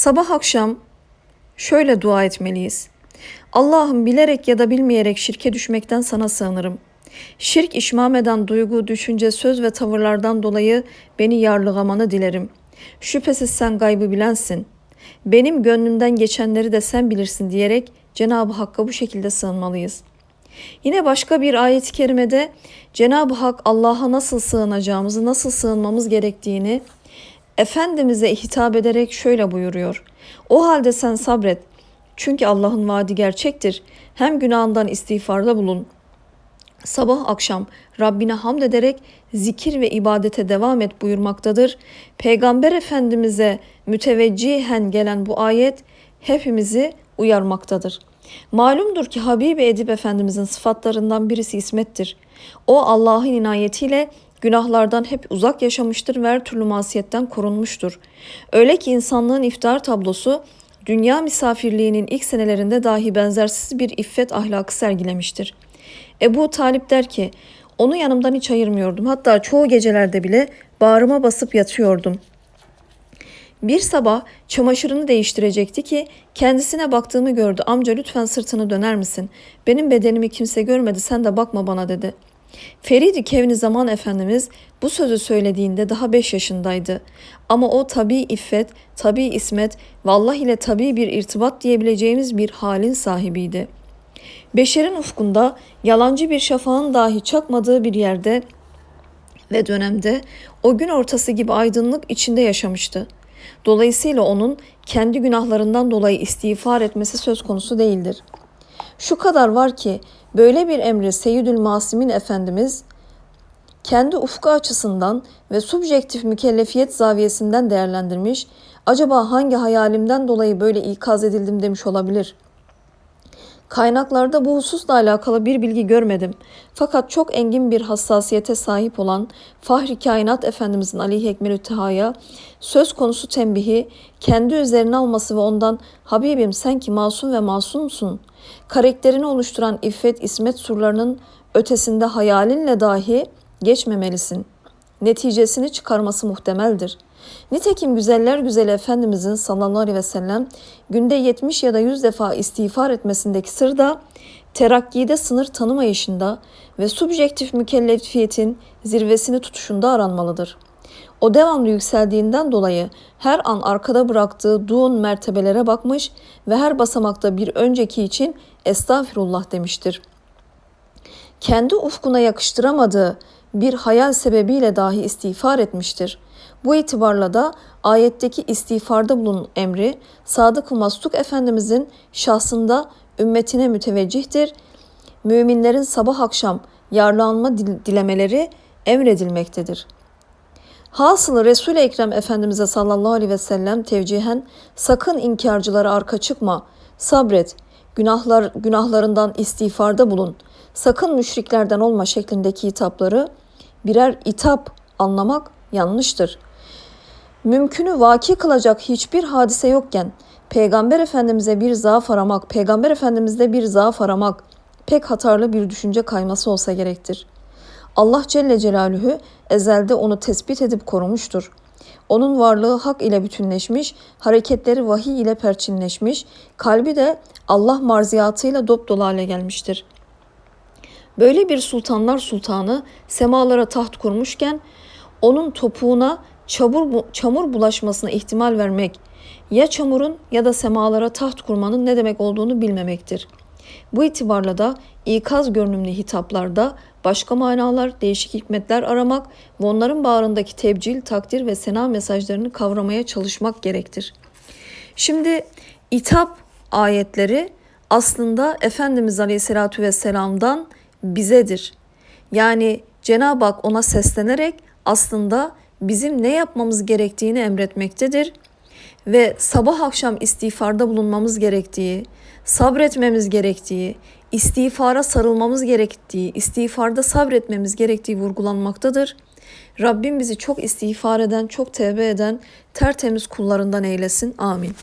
Sabah akşam şöyle dua etmeliyiz. Allah'ım bilerek ya da bilmeyerek şirke düşmekten sana sığınırım. Şirk işmam eden duygu, düşünce, söz ve tavırlardan dolayı beni yarlıgamanı dilerim. Şüphesiz sen gaybı bilensin. Benim gönlümden geçenleri de sen bilirsin diyerek Cenab-ı Hakk'a bu şekilde sığınmalıyız. Yine başka bir ayet-i kerimede Cenab-ı Hak Allah'a nasıl sığınacağımızı, nasıl sığınmamız gerektiğini Efendimiz'e hitap ederek şöyle buyuruyor. O halde sen sabret. Çünkü Allah'ın vaadi gerçektir. Hem günahından istiğfarda bulun. Sabah akşam Rabbine hamd ederek zikir ve ibadete devam et buyurmaktadır. Peygamber Efendimiz'e müteveccihen gelen bu ayet hepimizi uyarmaktadır. Malumdur ki Habibi Edip Efendimizin sıfatlarından birisi ismettir. O Allah'ın inayetiyle günahlardan hep uzak yaşamıştır ve her türlü masiyetten korunmuştur. Öyle ki insanlığın iftar tablosu dünya misafirliğinin ilk senelerinde dahi benzersiz bir iffet ahlakı sergilemiştir. Ebu Talip der ki, onu yanımdan hiç ayırmıyordum. Hatta çoğu gecelerde bile bağrıma basıp yatıyordum. Bir sabah çamaşırını değiştirecekti ki kendisine baktığımı gördü. Amca lütfen sırtını döner misin? Benim bedenimi kimse görmedi sen de bakma bana dedi. Feridi Kevni Zaman Efendimiz bu sözü söylediğinde daha beş yaşındaydı. Ama o tabi iffet, tabi ismet, vallah ile tabi bir irtibat diyebileceğimiz bir halin sahibiydi. Beşerin ufkunda yalancı bir şafağın dahi çakmadığı bir yerde ve dönemde o gün ortası gibi aydınlık içinde yaşamıştı. Dolayısıyla onun kendi günahlarından dolayı istiğfar etmesi söz konusu değildir. Şu kadar var ki böyle bir emri Seyyidül Masimin Efendimiz kendi ufku açısından ve subjektif mükellefiyet zaviyesinden değerlendirmiş, acaba hangi hayalimden dolayı böyle ikaz edildim demiş olabilir. Kaynaklarda bu hususla alakalı bir bilgi görmedim. Fakat çok engin bir hassasiyete sahip olan Fahri Kainat Efendimizin Ali Ekmelü Teha'ya söz konusu tembihi kendi üzerine alması ve ondan Habibim sen ki masum ve masumsun. Karakterini oluşturan iffet, ismet surlarının ötesinde hayalinle dahi geçmemelisin. Neticesini çıkarması muhtemeldir. Nitekim güzeller güzeli Efendimizin sallallahu aleyhi ve sellem günde 70 ya da 100 defa istiğfar etmesindeki sır da terakkide sınır tanımayışında ve subjektif mükellefiyetin zirvesini tutuşunda aranmalıdır. O devamlı yükseldiğinden dolayı her an arkada bıraktığı duun mertebelere bakmış ve her basamakta bir önceki için estağfirullah demiştir. Kendi ufkuna yakıştıramadığı bir hayal sebebiyle dahi istiğfar etmiştir. Bu itibarla da ayetteki istiğfarda bulunun emri Sadık-ı Mastuk Efendimizin şahsında ümmetine müteveccihtir. Müminlerin sabah akşam yarlanma dilemeleri emredilmektedir. Hasılı Resul-i Ekrem Efendimiz'e sallallahu aleyhi ve sellem tevcihen sakın inkarcılara arka çıkma, sabret, günahlar günahlarından istiğfarda bulun, sakın müşriklerden olma şeklindeki hitapları birer itap anlamak yanlıştır. Mümkünü vaki kılacak hiçbir hadise yokken Peygamber Efendimiz'e bir zaaf aramak, Peygamber Efendimiz'de bir zaaf aramak pek hatarlı bir düşünce kayması olsa gerektir. Allah Celle Celaluhu ezelde onu tespit edip korumuştur. Onun varlığı hak ile bütünleşmiş, hareketleri vahiy ile perçinleşmiş, kalbi de Allah marziyatıyla dop dolu hale gelmiştir.'' Böyle bir sultanlar sultanı semalara taht kurmuşken onun topuğuna çamur, çamur bulaşmasına ihtimal vermek ya çamurun ya da semalara taht kurmanın ne demek olduğunu bilmemektir. Bu itibarla da ikaz görünümlü hitaplarda başka manalar, değişik hikmetler aramak ve onların bağrındaki tebcil, takdir ve sena mesajlarını kavramaya çalışmak gerektir. Şimdi itap ayetleri aslında Efendimiz Aleyhisselatü Vesselam'dan bizedir. Yani Cenab-ı Hak ona seslenerek aslında bizim ne yapmamız gerektiğini emretmektedir ve sabah akşam istiğfarda bulunmamız gerektiği, sabretmemiz gerektiği, istiğfara sarılmamız gerektiği, istiğfarda sabretmemiz gerektiği vurgulanmaktadır. Rabbim bizi çok istiğfar eden, çok tevbe eden, tertemiz kullarından eylesin. Amin.